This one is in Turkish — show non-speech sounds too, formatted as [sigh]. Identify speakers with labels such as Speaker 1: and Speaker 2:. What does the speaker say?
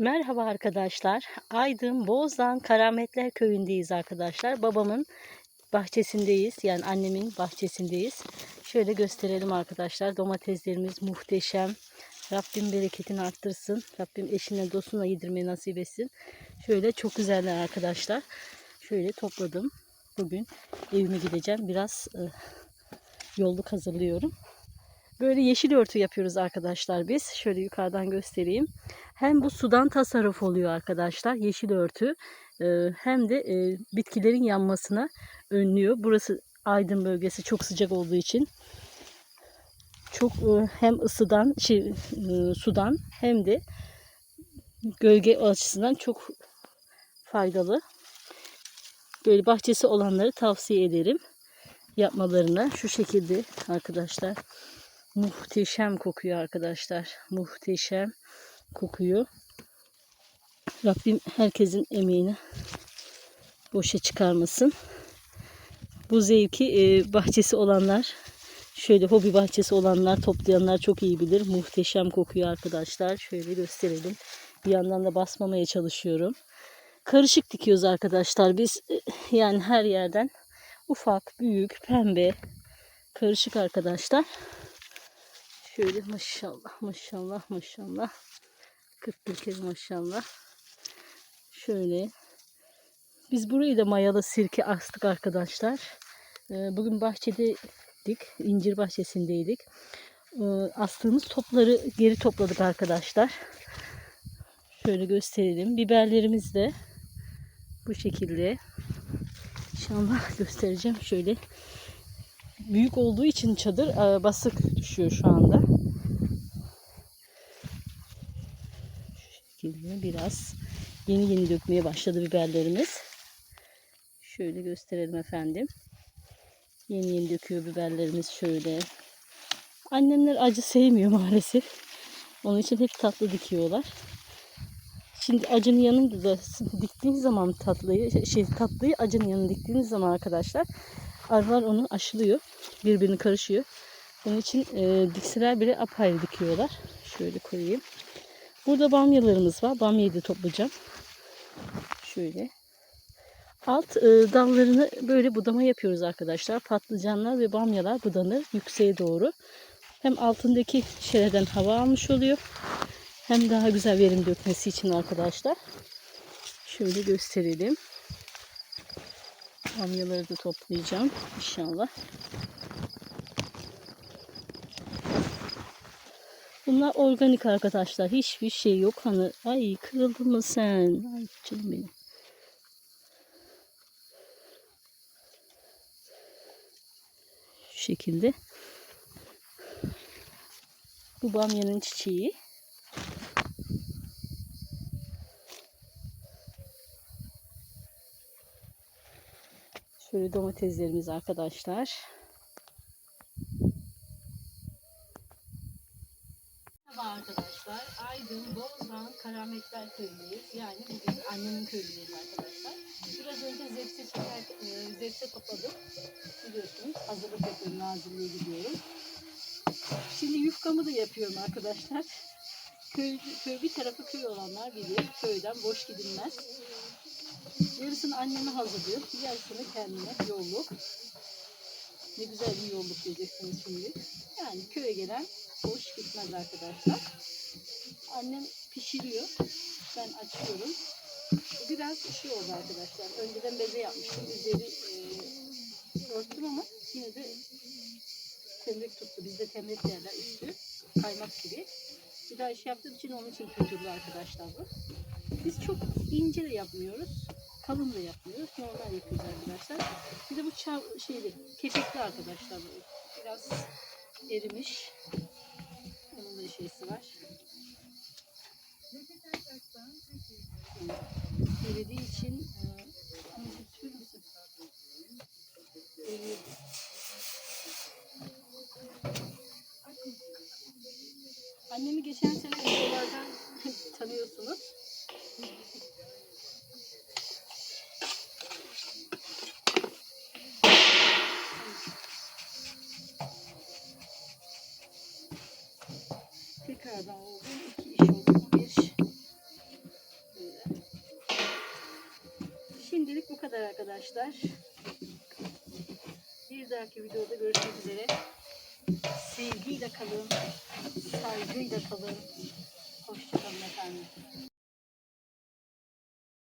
Speaker 1: Merhaba arkadaşlar. Aydın Bozdağ Karametler Köyü'ndeyiz arkadaşlar. Babamın bahçesindeyiz. Yani annemin bahçesindeyiz. Şöyle gösterelim arkadaşlar. Domateslerimiz muhteşem. Rabbim bereketini arttırsın. Rabbim eşine dostuna yedirmeyi nasip etsin. Şöyle çok güzeller arkadaşlar. Şöyle topladım. Bugün evime gideceğim. Biraz e, yolluk hazırlıyorum. Böyle yeşil örtü yapıyoruz arkadaşlar biz. Şöyle yukarıdan göstereyim. Hem bu sudan tasarruf oluyor arkadaşlar yeşil örtü. e, Hem de e, bitkilerin yanmasına önlüyor. Burası Aydın bölgesi çok sıcak olduğu için çok e, hem ısıdan şey, sudan hem de gölge açısından çok faydalı. Böyle bahçesi olanları tavsiye ederim yapmalarına. Şu şekilde arkadaşlar. Muhteşem kokuyor arkadaşlar. Muhteşem kokuyor. Rabbim herkesin emeğini boşa çıkarmasın. Bu zevki e, bahçesi olanlar, şöyle hobi bahçesi olanlar, toplayanlar çok iyi bilir. Muhteşem kokuyor arkadaşlar. Şöyle gösterelim. Bir yandan da basmamaya çalışıyorum. Karışık dikiyoruz arkadaşlar. Biz e, yani her yerden ufak, büyük, pembe, karışık arkadaşlar. Şöyle maşallah maşallah maşallah. 41 kere maşallah. Şöyle. Biz burayı da mayalı sirke astık arkadaşlar. Ee, Bugün bahçedeydik. incir bahçesindeydik. Ee, Astığımız topları geri topladık arkadaşlar. Şöyle gösterelim. Biberlerimiz de bu şekilde. İnşallah göstereceğim. Şöyle büyük olduğu için çadır e, basık düşüyor şu anda. Şu şekilde biraz yeni yeni dökmeye başladı biberlerimiz. Şöyle gösterelim efendim. Yeni yeni döküyor biberlerimiz şöyle. Annemler acı sevmiyor [laughs] maalesef. Onun için hep tatlı dikiyorlar. Şimdi acının yanında da diktiğiniz zaman tatlıyı, şey tatlıyı acının yanına diktiğiniz zaman arkadaşlar arılar onu aşılıyor. Birbirini karışıyor. Onun için e, dikseler bile apayrı dikiyorlar. Şöyle koyayım. Burada bamyalarımız var. Bamyayı da toplayacağım. Şöyle. Alt e, dallarını böyle budama yapıyoruz arkadaşlar. Patlıcanlar ve bamyalar budanır yükseğe doğru. Hem altındaki şeylerden hava almış oluyor. Hem daha güzel verim dökmesi için arkadaşlar. Şöyle gösterelim. Bamyaları da toplayacağım inşallah. Bunlar organik arkadaşlar. Hiçbir şey yok. Hani ay kırıldı mı sen? Ay canım benim. Şu şekilde. Bu bamyanın çiçeği. Şöyle domateslerimiz arkadaşlar. Merhaba arkadaşlar. Aydın, Bozdan, Karametler köyündeyiz. Yani bugün annemin köyündeyiz arkadaşlar. Biraz önce zepse, çeker, e, zepse topladım. Biliyorsunuz hazırlık yapıyorum, nazilliğe gidiyorum. Şimdi yufkamı da yapıyorum arkadaşlar. Köy, köy bir tarafı köy olanlar bilir. Köyden boş gidilmez. Yarısını anneme hazırlıyorum. Yarısını kendime yolluk. Ne güzel bir yolluk diyeceksiniz şimdi. Yani köye gelen boş gitmez arkadaşlar. Annem pişiriyor. Ben açıyorum. Biraz şey oldu arkadaşlar. Önceden beze yapmıştım. Üzeri e, örttüm ama yine de temrik tuttu. Bizde temrik derler üstü. Kaymak gibi. Bir daha iş yaptığım için onun için kötülü arkadaşlar bu. Biz çok ince de yapmıyoruz. Kalın da yapmıyoruz. Normal yapıyoruz arkadaşlar. Bir de bu çav şeyli, kepekli arkadaşlar. Biraz erimiş. Onun da şeysi var. Eridiği için e. Annemi geçen sene videolardan [laughs] tanıyorsunuz. nereden oldu? Şimdilik bu kadar arkadaşlar. Bir dahaki videoda görüşmek üzere. Sevgiyle kalın. Saygıyla kalın. Hoşçakalın efendim.